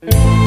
Yeah.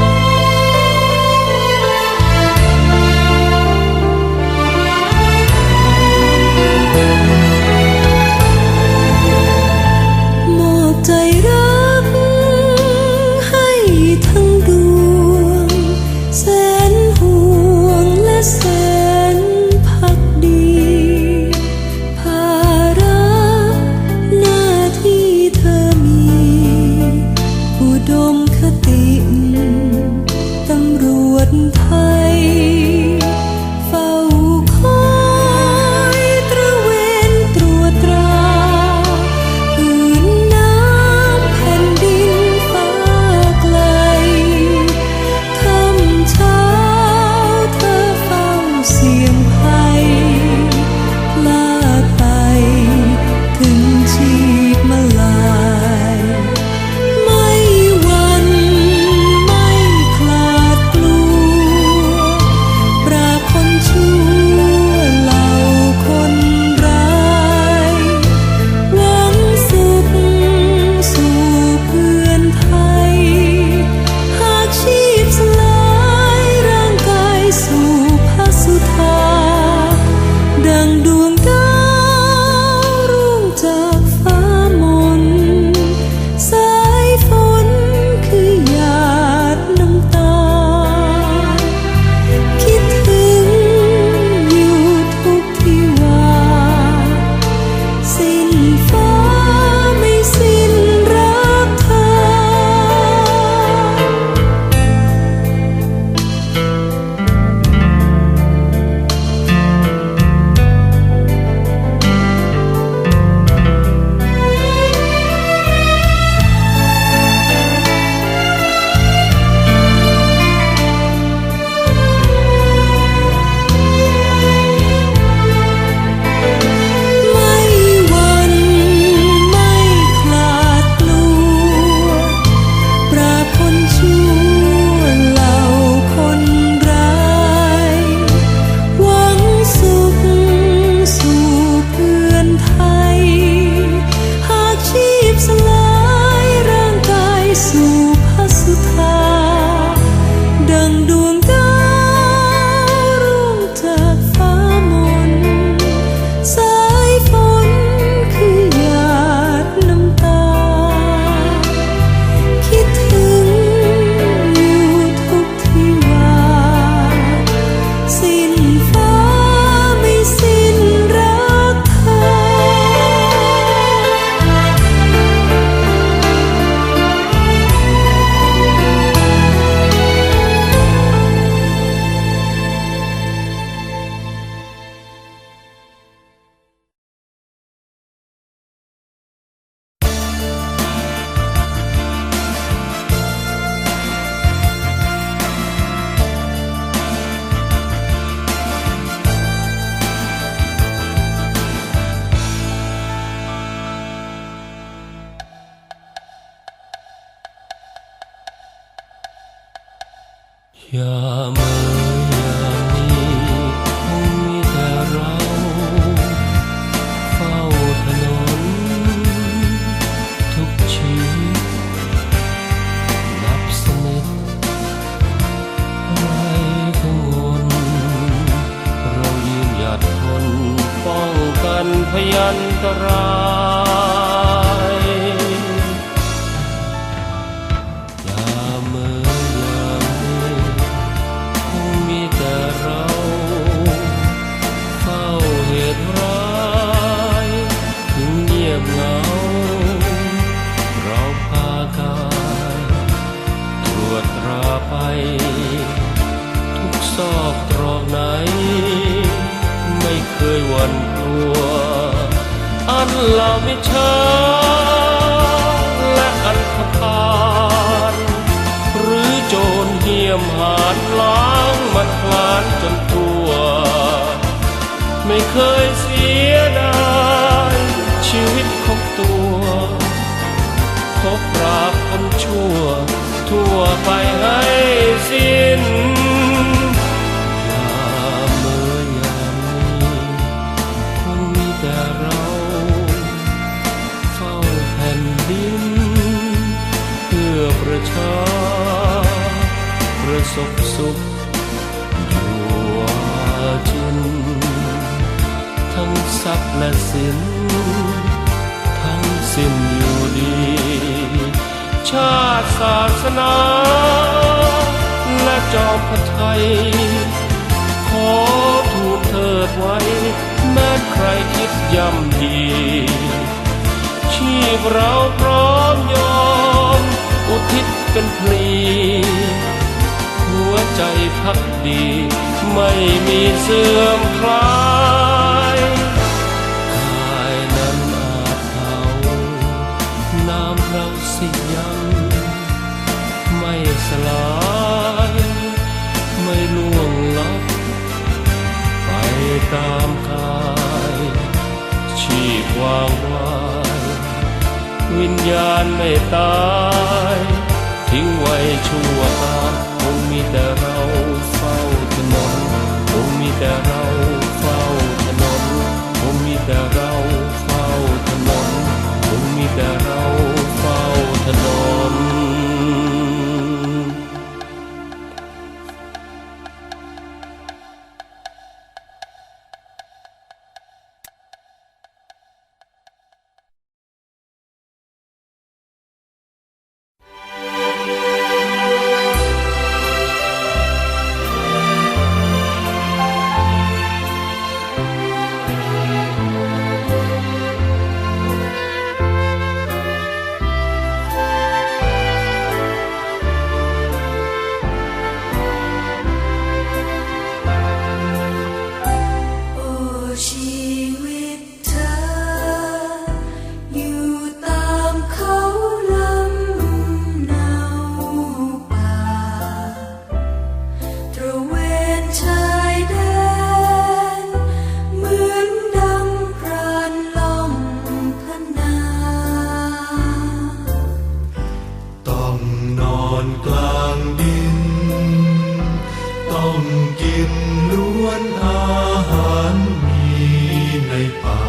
อย่าเมื่อย่นีคงมีแต่เราเฝ้าถนนทุกชีวินับสนิทไรกังเรายืนหยัดทนป้องกันพยันตราย เหล่ามิชาและอันธพาลหรือโจรเหี้ยมหานล้างมานพลานจนตัวไม่เคยเสียดายชีวิตของตัวพบปราบคนชั่ว ทั่วไปให้เสีย ทรัพย์และสิน ทั้งสิ้นอยู่ดี ชาติศาสนา และจอมพระไทย ขอทูลเถิดไว้ แม้ใครคิดย่ำยีชีพเราพร้อมยอม อุทิศเป็นพลีหัวใจพักดี ไม่มีเสื่อมคลาย สลายไม่ล่วงลับไปตามกายชีพวางไวายวิญญาณไม่ตาย ทิ้งไว้ชั่วตารคงมีแต่เราเฝ้า ใ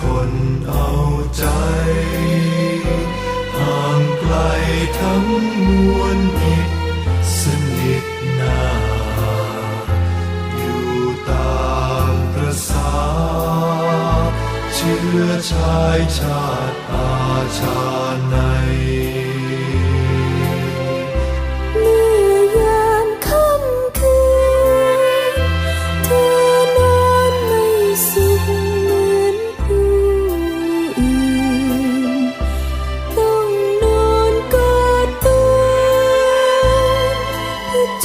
คนเอาใจ ห่างไกลทั้งมวลมิตรสนิทหนาอยู่ตามประสา เชื้อชายชาติอาชานา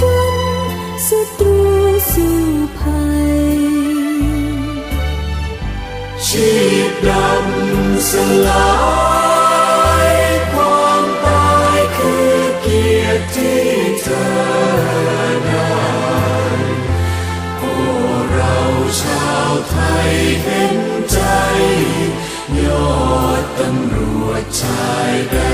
ฉันศัตรูสู้ภัย ชีพดำสลายความตายคือเกียรติท่เธอได้พวกเราชาวไทยเห็นใจ ยอดตำรวจชายแดน